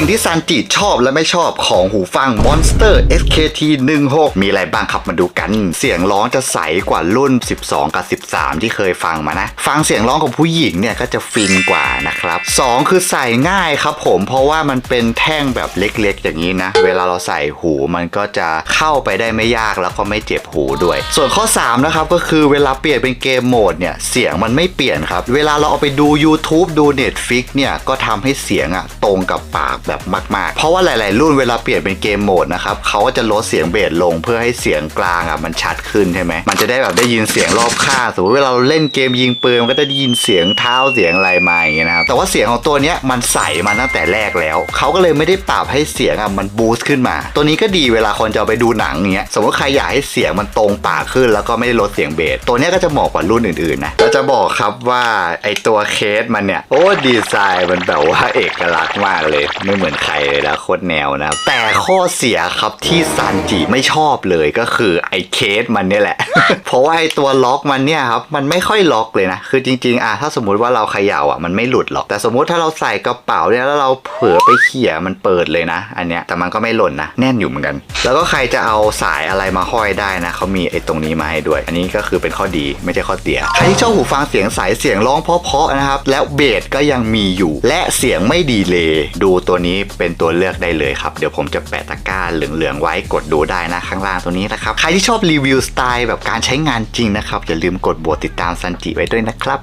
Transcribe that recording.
สิ่งที่ซันจิชอบและไม่ชอบของหูฟัง Monster SKT 16มีอะไรบ้างครับมาดูกัน เสียงร้องจะใสกว่ารุ่น 12 กับ 13 ที่เคยฟังมานะ ฟังเสียงร้องของผู้หญิงเนี่ยก็จะฟินกว่านะครับ 2 คือใส่ง่ายครับผมเพราะว่ามันเป็นแท่งแบบเล็กๆ อย่างนี้นะ เวลาเราใส่หูมันก็จะเข้าไปได้ไม่ยากแล้วก็ไม่เจ็บหูด้วย ส่วนข้อ 3 นะครับก็คือเวลาเปลี่ยนเป็นเกมโหมดเนี่ยเสียงมันไม่เปลี่ยนครับ เวลาเราเอาไปดู YouTube ดู Netflix เนี่ยก็ทำให้เสียงอะตรงกับปากแบบมาก ๆ เพราะว่าหลาย ๆ รุ่นเวลาเปลี่ยนเป็นเกมโหมดนะครับเขาก็จะลดเสียงเบสลงเพื่อให้เสียงกลางอะมันชัดขึ้นใช่ไหมมันจะได้แบบได้ยินเสียงรอบข้างสมมติเวลาเราเล่นเกมยิงปืนมันก็จะได้ยินเสียงเท้าเสียงอะไรมาอย่างเงี้ยนะครับแต่ว่าเสียงของตัวเนี้ยมันใสมาตั้งแต่แรกแล้วเขาก็เลยไม่ได้ปรับให้เสียงอะมันบูสต์ขึ้นมา ตัวนี้ก็ดีเวลาคนจะเอไปดูหนังอย่างเงี้ยสมมติใครอยากให้เสียงมันตรงปากขึ้น แล้วก็ไม่ได้ลดเสียงเบสตัวเนี้ยก็จะเหมาะกว่ารุ่นอื่นๆนะแล้วจะบอกครับว่าไอตัวเคสมันเนี่ยโอ้ดีไซน์มันแบบว่าเอกลักษณ์มากเลยไม่เหมือนใครเลยนะโคตรแนวนะแต่ข้อเสียครับที่ซันจิไม่ชอบเลยก็คือไอเคสมันเนี่ยแหละ เพราะว่าไอตัวล็อกมันเนี่ยครับมันไม่ค่อยล็อกเลยนะคือจริงๆอะถ้าสมมุติว่าเราเขย่าอะมันไม่หลุดหรอกแต่สมมุติถ้าเราใส่กระเป๋าเนี่ยแล้วเราเผลอไปเขี่ยมันเปิดเลยนะ อันเนี้ยแต่มันก็ไม่หล่นนะแน่นอยู่เหมือนกัน แล้วก็ใครจะเอาสายอะไรมาห้อยได้นะเขามีไอ้ตรงนี้มาให้ด้วย อันนี้ก็คือเป็นข้อดีไม่ใช่ข้อเสียใครที่ชอบหูฟังเสียงใสเสียงร้องเพราะๆนะครับแล้วเบสก็ยังมีอยู่ และเสียงไม่ดีเลยดูตัวนี้เป็นตัวเลือกได้เลยครับ เดี๋ยวผมจะแปะตะกร้าเหลืองๆไว้กดดูได้นะข้างล่างตัวนี้นะครับ ใครที่ชอบรีวิวสไตล์แบบการใช้งานจริงนะครับ อย่าลืมกดบวกติดตามซันจิไว้ด้วยนะครับ